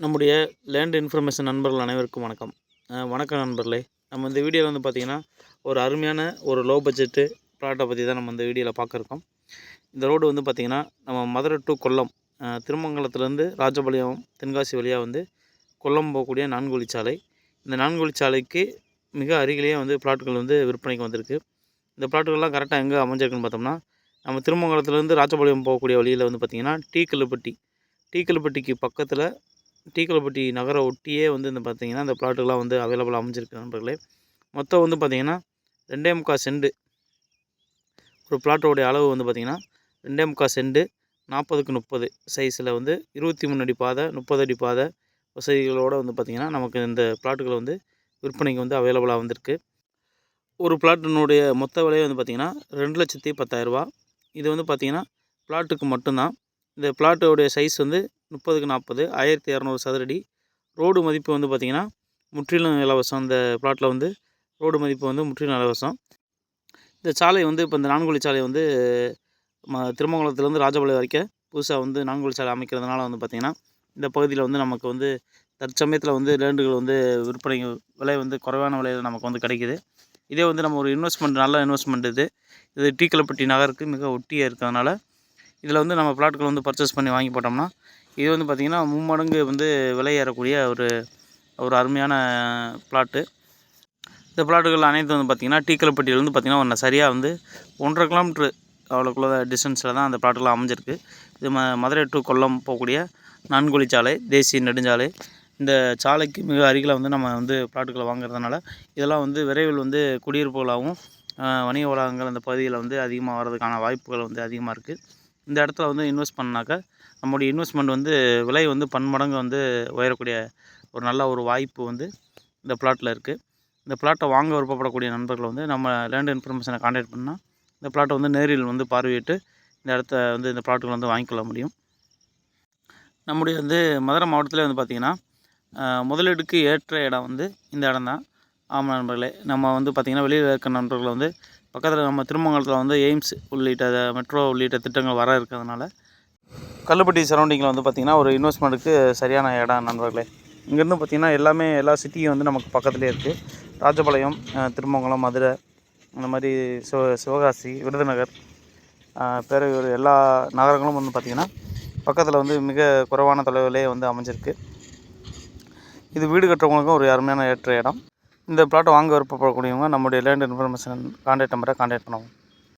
நம்முடைய land information நண்பர்கள் அனைவருக்கும் வணக்கம். வணக்கம் நண்பர்களே. நம்ம இந்த வீடியோவில் வந்து பார்த்திங்கன்னா ஒரு அருமையான ஒரு லோ பட்ஜெட்டு ப்ளாட்டை பற்றி தான் நம்ம இந்த வீடியோவில் பார்க்குறோம் இந்த ரோடு வந்து பார்த்திங்கன்னா நம்ம மதுரை டு கொல்லம் திருமங்கலத்துலேருந்து ராஜபாளையம் தென்காசி வழியாக வந்து கொல்லம் போகக்கூடிய நான்குழிச்சாலை இந்த நான்குழிச்சாலைக்கு மிக அருகிலேயே வந்து பிளாட்டுகள் வந்து விற்பனைக்கு வந்திருக்கு. இந்த பிளாட்டுகள்லாம் கரெக்டாக எங்கே அமைஞ்சிருக்குன்னு பார்த்தோம்னா நம்ம திருமங்கலத்துலேருந்து ராஜபாளையம் போகக்கூடிய வழியில் வந்து பார்த்திங்கன்னா டீ கல்லுப்பட்டி டீ கல்லுப்பட்டிக்கு பக்கத்தில் டீக்கலப்பட்டி நகரை ஒட்டியே வந்து இந்த பார்த்திங்கன்னா இந்த பிளாட்டுகள்லாம் வந்து அவைலபிளாக அமைஞ்சிருக்கு நண்பர்களே. மொத்தம் வந்து பார்த்தீங்கன்னா ரெண்டே முக்கால் செண்டு. ஒரு பிளாட்டோடைய அளவு வந்து பார்த்திங்கன்னா ரெண்டே முக்கால் செண்டு நாற்பதுக்கு முப்பது. சைஸில் வந்து இருபத்தி மூணு அடி பாதை முப்பது அடி பாதை வசதிகளோடு வந்து பார்த்திங்கன்னா நமக்கு இந்த பிளாட்டுகள் வந்து விற்பனைக்கு வந்து அவைலபிளாக வந்திருக்கு. ஒரு பிளாட்டினுடைய மொத்த விலை வந்து பார்த்திங்கன்னா ரெண்டு லட்சத்தி பத்தாயிரரூபா இது வந்து பார்த்திங்கன்னா பிளாட்டுக்கு மட்டும்தான். இந்த பிளாட்டோடைய சைஸ் வந்து முப்பதுக்கு நாற்பது ஆயிரத்தி இரநூறு சதுரடி. ரோடு மதிப்பு வந்து பார்த்திங்கன்னா முற்றிலும் இலவசம். இந்த பிளாட்டில் வந்து ரோடு மதிப்பு வந்து முற்றிலும் இலவசம். இந்த சாலை வந்து இப்போ இந்த நான்குழி சாலை வந்து ம திருமங்கலத்துலேருந்து ராஜபாளையம் வரைக்கும் புதுசாக வந்து நான்குழி சாலை அமைக்கிறதுனால வந்து பார்த்திங்கன்னா இந்த பகுதியில் வந்து நமக்கு வந்து தற்சமயத்தில் வந்து லேண்டுகள் வந்து விற்பனை விலை வந்து குறைவான விலையில் நமக்கு வந்து கிடைக்குது. இதே வந்து நம்ம ஒரு இன்வெஸ்ட்மெண்ட் நல்ல இன்வெஸ்ட்மெண்ட் இது. இது டீக்கலப்பட்டி நகருக்கு மிக ஒட்டியே இருக்கிறதுனால இதில் வந்து நம்ம பிளாட்டுகள் வந்து பர்ச்சேஸ் பண்ணி வாங்கி போட்டோம்னா இது வந்து பார்த்திங்கன்னா மும்மடங்கு வந்து விலை ஏறக்கூடிய ஒரு ஒரு அருமையான பிளாட்டு இந்த பிளாட்டுகள் அனைத்தும் வந்து பார்த்திங்கன்னா டீக்கலப்பட்டியிலேருந்து பார்த்திங்கன்னா ஒன்று சரியாக வந்து ஒன்றரை கிலோமீட்ரு அவ்வளோக்குள்ள டிஸ்டன்ஸில் தான் அந்த பிளாட்டுகள் அமைஞ்சிருக்கு. இது ம மதுரை டு கொல்லம் போகக்கூடிய நான்குவழி சாலை தேசிய நெடுஞ்சாலை. இந்த சாலைக்கு மிக அருகில் வந்து நம்ம வந்து பிளாட்டுகளை வாங்குறதுனால இதெல்லாம் வந்து விரைவில் வந்து குடியிருப்புகளாகவும் வணிக வளாகங்கள் அந்த பகுதியில் வந்து அதிகமாக வர்றதுக்கான வாய்ப்புகள் வந்து அதிகமாக இருக்குது இந்த இடத்துல வந்து இன்வெஸ்ட் பண்ணாக்கா நம்முடைய இன்வெஸ்ட்மெண்ட் வந்து விலை வந்து பன்மடங்கு வந்து உயரக்கூடிய ஒரு நல்ல ஒரு வாய்ப்பு வந்து இந்த பிளாட்டில் இருக்குது இந்த பிளாட்டை வாங்க விருப்பப்படக்கூடிய நண்பர்கள் வந்து நம்ம லேண்ட் இன்ஃபர்மேஷனை காண்டாக்ட் பண்ணால் இந்த பிளாட்டை வந்து நேரில் வந்து பார்வையிட்டு இந்த இடத்த வந்து இந்த பிளாட்டுகளை வந்து வாங்கிக்கொள்ள முடியும். நம்முடைய வந்து மதுரை மாவட்டத்தில் வந்து பார்த்திங்கன்னா முதலீடுக்கு ஏற்ற இடம் வந்து இந்த இடம் தான் ஆமாம் நண்பர்களே நம்ம வந்து பார்த்திங்கன்னா வெளியில் இருக்க நண்பர்கள் வந்து பக்கத்தில் நம்ம திருமங்கலத்தில் வந்து எய்ம்ஸ் உள்ளிட்ட மெட்ரோ உள்ளிட்ட திட்டங்கள் வர இருக்கிறதுனால கல்லுப்பட்டி சரௌண்டிங்கில் வந்து பார்த்திங்கன்னா ஒரு இன்வெஸ்ட்மெண்ட்டுக்கு சரியான இடம் நண்பர்களே. இங்கேருந்து பார்த்திங்கன்னா எல்லாமே எல்லா சிட்டியும் வந்து நமக்கு பக்கத்துலேயே இருக்குது ராஜபாளையம் திருமங்கலம் மதுரை இந்த மாதிரி சிவ சிவகாசி விருதுநகர் பேரையூர் எல்லா நகரங்களும் வந்து பார்த்திங்கன்னா பக்கத்தில் வந்து மிக குறைவான தொலைவிலே வந்து அமைஞ்சிருக்கு. இது வீடு கட்டுறவங்களுக்கும் ஒரு அருமையான ஏற்ற இடம். இந்த ப்ளாட்டை வாங்க விருப்பப்படக்கூடியவங்க நம்முடைய லேண்ட் இன்ஃபர்மேஷன் கான்டாக்ட் நம்பரை கான்டாக்ட் பண்ணுவோம்.